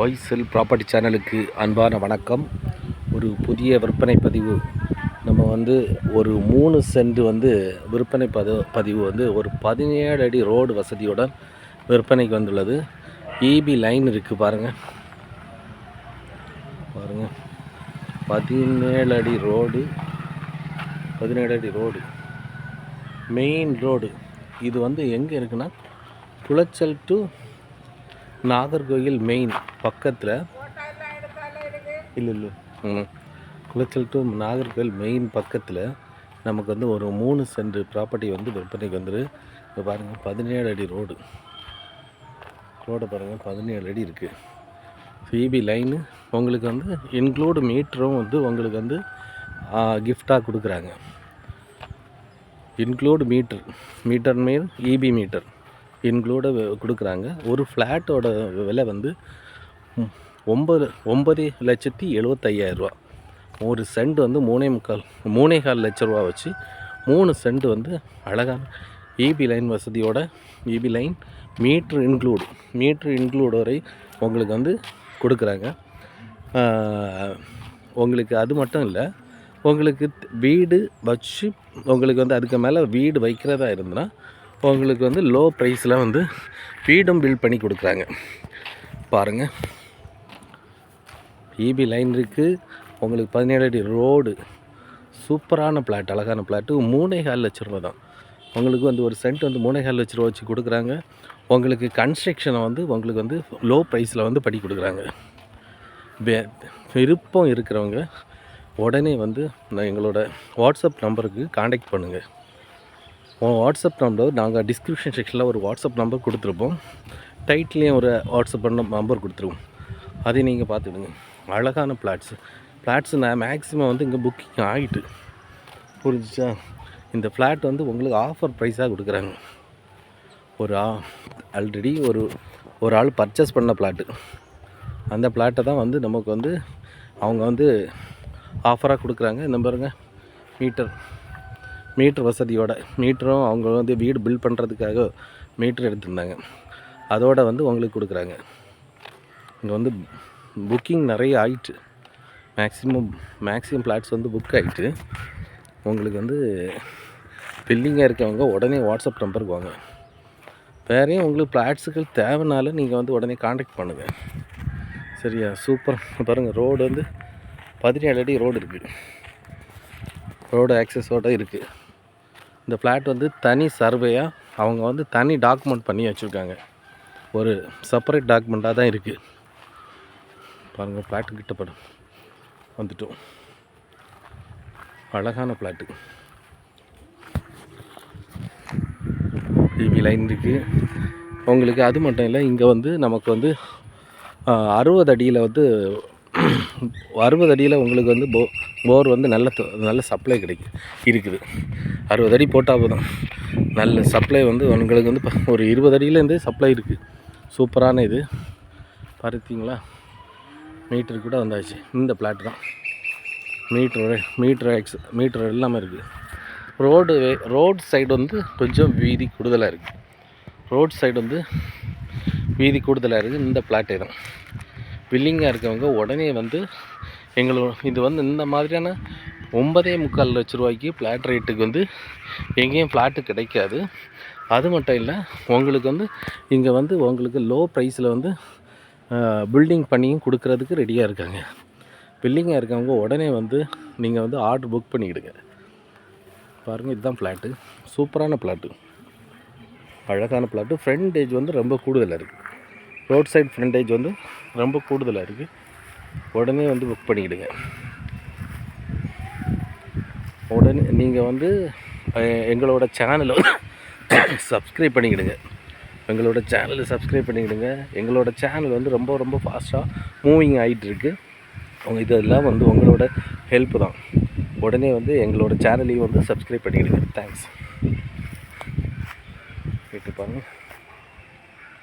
பாய் செல் property சேனலுக்கு அன்பான வணக்கம். ஒரு புதிய விற்பனை பதிவு. நம்ம வந்து ஒரு மூணு சென்ட் வந்து விற்பனை பத பதிவு வந்து ஒரு பதினேழு அடி ரோடு வசதியுடன் விற்பனைக்கு வந்துள்ளது. இபி லைன் இருக்குது பாருங்கள் பாருங்கள் பதினேழு அடி ரோடு. பதினேழு அடி ரோடு. மெயின் ரோடு இது வந்து எங்கே இருக்குன்னா குளச்சல் டு நாகர்கோயில் மெயின் பக்கத்தில். இல்லை இல்லை. ம் குளச்சல் டு நாகர்கோயில் மெயின் பக்கத்தில் நமக்கு வந்து ஒரு மூணு சென்ட் ப்ராப்பர்ட்டி வந்து விற்பனைக்கு வந்துரு. இப்போ பாருங்கள் பதினேழு அடி ரோடு ரோடை பாருங்கள் பதினேழு அடி இருக்குது சிபி லைனு உங்களுக்கு வந்து இன்க்ளூடு மீட்டரும் வந்து உங்களுக்கு வந்து கிஃப்டாக கொடுக்குறாங்க. இன்க்ளூடு மீட்டர் மீட்டர் மேல் இபி மீட்டர் இன்க்ளூட கொடுக்குறாங்க. ஒரு ஃப்ளாட்டோட விலை வந்து ஒம்பது ஒம்பது லட்சத்தி எழுபத்தையாயிரரூவா ஒரு சென்ட் வந்து மூணே முக்கால் மூணே கால் லட்ச ரூபா வச்சு மூணு சென்ட் வந்து அழகான EB line வசதியோட EB line meter include meter include வரை உங்களுக்கு வந்து கொடுக்குறாங்க. உங்களுக்கு அது மட்டும் இல்லை உங்களுக்கு வீடு வச்சு உங்களுக்கு வந்து அதுக்கு மேலே வீடு வைக்கிறதா இருந்ததுன்னா உங்களுக்கு வந்து லோ ப்ரைஸில் வந்து வீடும் பில்ட் பண்ணி கொடுக்குறாங்க. பாருங்கள் இபி லைன் இருக்குது உங்களுக்கு பதினேழு அடி ரோடு சூப்பரான பிளாட் அழகான பிளாட்டு மூணே கால் லட்ச ரூபா தான். உங்களுக்கு வந்து ஒரு சென்ட் வந்து மூணே கால் லட்ச ரூபா வச்சு கொடுக்குறாங்க. உங்களுக்கு கன்ஸ்ட்ரக்ஷனை வந்து உங்களுக்கு வந்து லோ ப்ரைஸில் வந்து பண்ணி கொடுக்குறாங்க. வே- விருப்பம் இருக்கிறவங்க உடனே வந்து நான் எங்களோட வாட்ஸ்அப் நம்பருக்கு காண்டாக்ட் பண்ணுங்கள் வாட்ஸ்அப் நம்பர் நாங்கள் டிஸ்கிரிப்ஷன் செக்ஷனில் ஒரு வாட்ஸ்அப் நம்பர் கொடுத்துருப்போம். டைட்லேயும் ஒரு வாட்ஸ்அப் நம்பர் கொடுத்துருவோம். அதையும் நீங்கள் பார்த்துடுங்க அழகான பிளாட்ஸு பிளாட்ஸு நான் மேக்ஸிமம் வந்து இங்கே புக்கிங் ஆகிட்டு புரிஞ்சுச்சா? இந்த ஃப்ளாட் வந்து உங்களுக்கு ஆஃபர் ப்ரைஸாக கொடுக்குறாங்க. ஒரு ஆல்ரெடி ஒரு ஒரு ஆள் பர்ச்சேஸ் பண்ண பிளாட்டு அந்த பிளாட்டை தான் வந்து நமக்கு வந்து அவங்க வந்து ஆஃபராக கொடுக்குறாங்க. இந்த பாருங்க மீட்டர் மீட்ரு வசதியோட மீட்டரும் அவங்க வந்து வீடு பில்ட் பண்ணுறதுக்காக மீட்ரு எடுத்திருந்தாங்க. அதோட வந்து உங்களுக்கு கொடுக்குறாங்க. இங்கே வந்து புக்கிங் நிறைய ஆயிட்டு. மேக்ஸிமம் மேக்ஸிமம் ஃப்ளாட்ஸ் வந்து புக் ஆகிட்டு உங்களுக்கு வந்து பில்லிங்காக இருக்கவங்க உடனே வாட்ஸ்அப் நம்பருக்கு வாங்க. வேறையும் உங்களுக்கு பிளாட்ஸுக்கு தேவைனாலும் நீங்கள் வந்து உடனே காண்டாக்ட் பண்ணுங்கள் சரியா? சூப்பர் பாருங்கள் ரோடு வந்து பதினேழு அடி ரோடு இருக்குது ரோடு ஆக்சஸோடு இருக்குது இந்த ஃப்ளாட் வந்து தனி சர்வேயாக அவங்க வந்து தனி டாக்குமெண்ட் பண்ணி வச்சுருக்காங்க. ஒரு செப்பரேட் டாக்குமெண்ட்டாக தான் இருக்குது பாருங்கள் ஃப்ளாட்டு கிட்டப்படும் வந்துட்டோம். அழகான ஃப்ளாட்டு டிவி லைன் இருக்குது உங்களுக்கு அது மட்டும் இல்லை இங்கே வந்து நமக்கு வந்து அறுபது அடியில் வந்து அறுபது அடியில் உங்களுக்கு வந்து போ போர் வந்து நல்ல நல்ல சப்ளை கிடைக்கும் இருக்குது. அறுபது அடி போட்டால் போதும். நல்ல சப்ளை வந்து உங்களுக்கு வந்து ஒரு இருபது அடியிலேருந்தே சப்ளை இருக்குது சூப்பரான இது. பார்த்தீங்களா மீட்டர் கூட வந்தாச்சு. இந்த பிளாட் தான். மீட்ரு மீட்ரு எக்ஸ் மீட்ரு எல்லாமே இருக்குது ரோடு ரோட் சைடு வந்து கொஞ்சம் வீதி கூடுதலாக இருக்குது ரோட் சைடு வந்து வீதி கூடுதலாக இருக்குது இந்த பிளாட்டே தான். வில்லிங்காக இருக்கவங்க உடனே வந்து எங்களோட இது வந்து இந்த மாதிரியான ஒன்பதே முக்கால் லட்ச ரூபாய்க்கு ஃப்ளாட் ரேட்டுக்கு வந்து எங்கேயும் ஃப்ளாட்டு கிடைக்காது. அது மட்டும் இல்லை உங்களுக்கு வந்து இங்கே வந்து உங்களுக்கு லோ ப்ரைஸில் வந்து பில்டிங் பண்ணியும் கொடுக்குறதுக்கு ரெடியாக இருக்காங்க. பில்டிங்காக இருக்கவங்க உடனே வந்து நீங்கள் வந்து ஆர்டர் புக் பண்ணிக்கிடுங்க பாருங்கள் இதுதான் ஃப்ளாட்டு சூப்பரான ஃப்ளாட்டு அழகான ஃப்ளாட்டு ஃப்ரண்டேஜ் வந்து ரொம்ப கூடுதலாக இருக்குது ரோட் சைடு ஃப்ரண்டேஜ் வந்து ரொம்ப கூடுதலாக இருக்குது உடனே வந்து புக் பண்ணிக்கிடுங்க. உடனே நீங்கள் வந்து எங்களோட சேனலை சப்ஸ்கிரைப் பண்ணிக்கிடுங்க. எங்களோட சேனலை சப்ஸ்கிரைப் பண்ணிக்கிடுங்க. எங்களோட சேனல் வந்து ரொம்ப ரொம்ப ஃபாஸ்ட்டாக மூவிங் ஆகிட்டு அவங்க இதெல்லாம் வந்து உங்களோட ஹெல்ப் தான். உடனே வந்து எங்களோட சேனலையும் வந்து சப்ஸ்கிரைப் பண்ணிக்கிடுங்க. தேங்க்ஸ் கேட்டுப்பாங்க